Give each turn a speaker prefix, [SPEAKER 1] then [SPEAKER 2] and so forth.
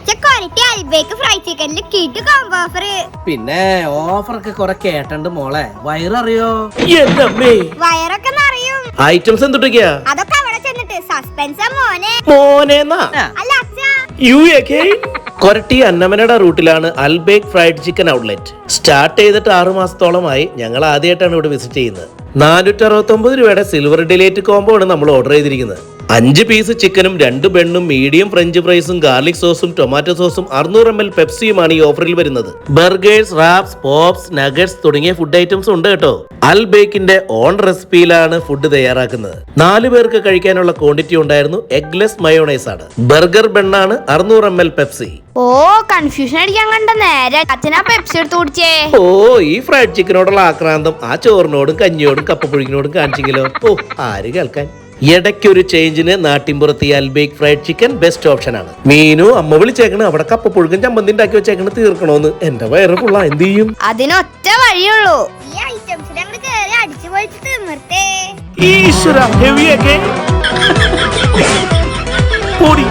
[SPEAKER 1] അച്ഛൻ quality Al Baik fry ചിക്കനിൽ കിട്ടു കോംബോ ഓഫർ
[SPEAKER 2] പിന്നെ ഓഫറൊക്കെ കുറെ കേട്ടുണ്ട് മോളെ. വയററിയോ?
[SPEAKER 1] വയറൊക്കെ നിറയും.
[SPEAKER 3] ഐറ്റംസ് എന്തുട്ടൊക്കെയാ?
[SPEAKER 1] അതൊക്കെ അവിടെ ചെന്നിട്ട്. സസ്പെൻസാ മോനെ.
[SPEAKER 3] മോനേന്നാ?
[SPEAKER 1] അല്ല അച്ഛാ.
[SPEAKER 3] യു എ കൊരട്ടി അന്നമനയുടെ റൂട്ടിലാണ് Albaik fried chicken outlet. Start ചെയ്തിട്ട് ആറു മാസത്തോളമായി ഞങ്ങൾ ആദ്യമായിട്ടാണ് ഇവിടെ വിസിറ്റ് ചെയ്യുന്നത്. നാനൂറ്റി അറുപത്തി ഒമ്പത് രൂപയുടെ സിൽവർ ഡിലേറ്റ് കോംബോ ആണ് നമ്മൾ ഓർഡർ ചെയ്തിരിക്കുന്നത്. അഞ്ച് പീസ് ചിക്കനും രണ്ട് ബെണ്ണും മീഡിയം ഫ്രഞ്ച് ഫ്രൈസും ഗാർലിക് സോസും ടൊമാറ്റോ സോസും അറുന്നൂറ് എം എൽ പെപ്സിയുമാണ് ഈ ഓഫറിൽ വരുന്നത്. ബർഗേഴ്സ് റാപ്സ് പോപ്സ് നഗറ്റ്സ് തുടങ്ങിയ ഫുഡ് ഐറ്റംസ് ഉണ്ട് കേട്ടോ. അൽ ബേക്കിന്റെ ഓൺ റെസിപ്പിയിലാണ് ഫുഡ് തയ്യാറാക്കുന്നത്. നാലു പേർക്ക് കഴിക്കാനുള്ള ക്വാണ്ടിറ്റി ഉണ്ടായിരുന്നു എഗ്ലെസ് മയോണൈസ് ആണ്. ബർഗർ ബെണ്ണാണ് അറുന്നൂറ് എം എൽ പെപ്സി
[SPEAKER 1] ഓ കൺഫ്യൂഷൻ അടിക്കാൻ കണ്ട നേരെ. അച്ഛനാ പെപ്സി എടുത്ത് കുടിച്ചേ.
[SPEAKER 3] ഓ ഈ ഫ്രൈഡ് ചിക്കനോടുള്ള ആക്രാന്തം ആ ചോറിനോടും കഞ്ഞിയോടും കപ്പപ്പുഴുകിനോടും കാണിച്ചെങ്കിലോ ഓ ആര് കേൾക്കാൻ? ഇടയ്ക്കൊരു ചേഞ്ചിന് നാട്ടിൻപുറത്ത് ഈ Albaik fried chicken best option ആണ്. മീനു അമ്മ വിളിച്ചേക്കണ് അവിടെ കപ്പ കപ്പപ്പുഴുക്കും ചമ്മന്തി ഉണ്ടാക്കി വെച്ചേക്കണ് തീർക്കണോന്ന്. എന്റെ വയറ് പുള്ള എന്ത് ചെയ്യും?
[SPEAKER 1] അതിനൊറ്റ വഴിയുള്ളൂ. ഈ ഐറ്റംസ് ഞങ്ങൾ കേറി അടിച്ചു പൊളിച്ച് തിമിർത്തേ
[SPEAKER 3] ഈശ്വര ഹെവിയൊക്കെ. പൊടി.